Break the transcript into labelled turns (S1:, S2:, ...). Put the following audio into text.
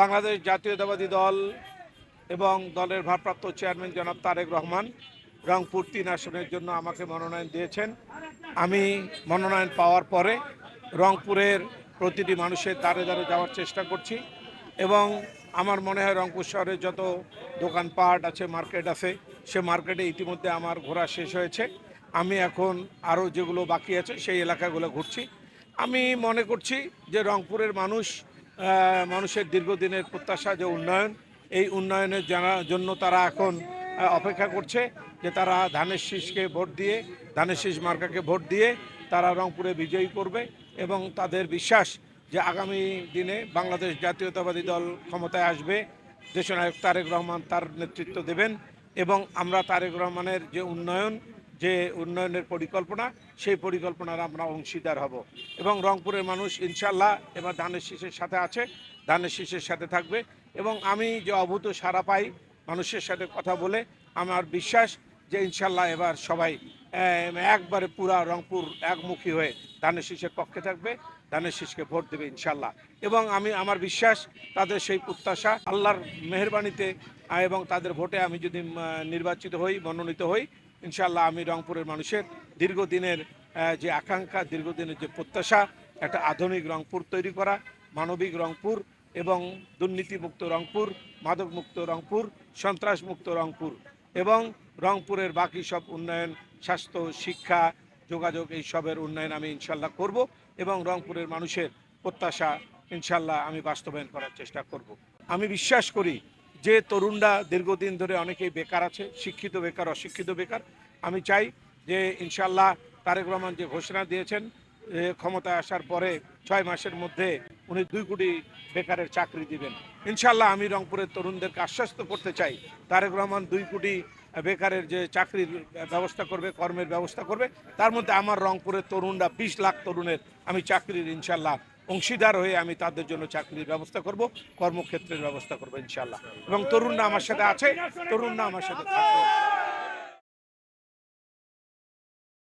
S1: বাংলাদেশ জাতীয়তাবাদী দল এবং দলের ভারপ্রাপ্ত চেয়ারম্যান জনাব তারেক রহমান রংপুর তিন আসনের জন্য আমাকে মনোনয়ন দিয়েছেন। আমি মনোনয়ন পাওয়ার পরে রংপুরের প্রতিটি মানুষের দ্বারে দ্বারে যাওয়ার চেষ্টা করছি এবং আমার মনে হয় রংপুর শহরে যত দোকানপাট আছে, মার্কেট আছে, সে মার্কেটে ইতিমধ্যে আমার ঘোরা শেষ হয়েছে। আমি এখন আরও যেগুলো বাকি আছে, সেই এলাকাগুলো ঘুরছি। আমি মনে করছি যে রংপুরের মানুষ মানুষের দীর্ঘদিনের প্রত্যাশা যে উন্নয়ন, এই উন্নয়নের জানা জন্য তারা এখন অপেক্ষা করছে যে তারা ধানের শীষকে ভোট দিয়ে, ধানের শীষ মার্কাকে ভোট দিয়ে তারা রংপুরে বিজয়ী করবে এবং তাদের বিশ্বাস যে আগামী দিনে বাংলাদেশ জাতীয়তাবাদী দল ক্ষমতায় আসবে, দেশনায়ক তারেক রহমান তার নেতৃত্ব দেবেন এবং আমরা তারেক রহমানের যে উন্নয়ন যে উন্নয়নের পরিকল্পনা, সেই পরিকল্পনার আমরা অংশীদার হব। এবং রংপুরের মানুষ ইনশাল্লাহ এবার ধানের শীষের সাথে আছে, ধানের শীষের সাথে থাকবে। এবং আমি যে অভূত সারা পাই মানুষের সাথে কথা বলে, আমার বিশ্বাস যে ইনশাল্লাহ এবার সবাই একবারে পুরা রংপুর একমুখী হয়ে ধানের শীষের পক্ষে থাকবে ধানের শীষকে ভোট দেবে ইনশাল্লাহ এবং আমি, আমার বিশ্বাস, তাদের সেই প্রত্যাশা, আল্লাহর মেহরবানিতে, এবং তাদের ভোটে আমি যদি নির্বাচিত হই, মনোনীত হই ইনশাল্লাহ আমি রংপুরের মানুষের দীর্ঘদিনের যে আকাঙ্ক্ষা, দীর্ঘদিনের যে প্রত্যাশা, একটা আধুনিক রংপুর তৈরি করা, মানবিক রংপুর এবং দুর্নীতিমুক্ত রংপুর, মাদকমুক্ত রংপুর, সন্ত্রাসমুক্ত রংপুর এবং রংপুরের বাকি সব উন্নয়ন, স্বাস্থ্য, শিক্ষা যোগাযোগ এই সবের উন্নয়ন আমি ইনশাল্লাহ করব এবং রংপুরের মানুষের প্রত্যাশা ইনশাল্লাহ আমি বাস্তবায়ন করার চেষ্টা করব। আমি বিশ্বাস করি যে তরুণরা দীর্ঘদিন ধরে অনেকেই বেকার আছে, শিক্ষিত বেকার, অশিক্ষিত বেকার। আমি চাই যে ইনশাল্লাহ তারেক রহমান যে ঘোষণা দিয়েছেন ক্ষমতায় আসার পরে ছয় মাসের মধ্যে উনি দুই কোটি বেকারের চাকরি দিবেন। ইনশাল্লাহ আমি রংপুরের তরুণদেরকে আশ্বস্ত করতে চাই। তারেক রহমান দুই কোটি বেকারের যে চাকরির ব্যবস্থা করবে, কর্মের ব্যবস্থা করবে, তার মধ্যে আমার রংপুরের তরুণরা, বিশ লাখ তরুণের আমি চাকরির ইনশাল্লাহ অংশীদার হয়ে আমি তাদের জন্য চাকরির ব্যবস্থা করব, কর্মক্ষেত্রের ব্যবস্থা করব ইনশাল্লাহ। এবং তরুণরা আমার সাথে আছে, তরুণরা আমার সাথে থাকবে।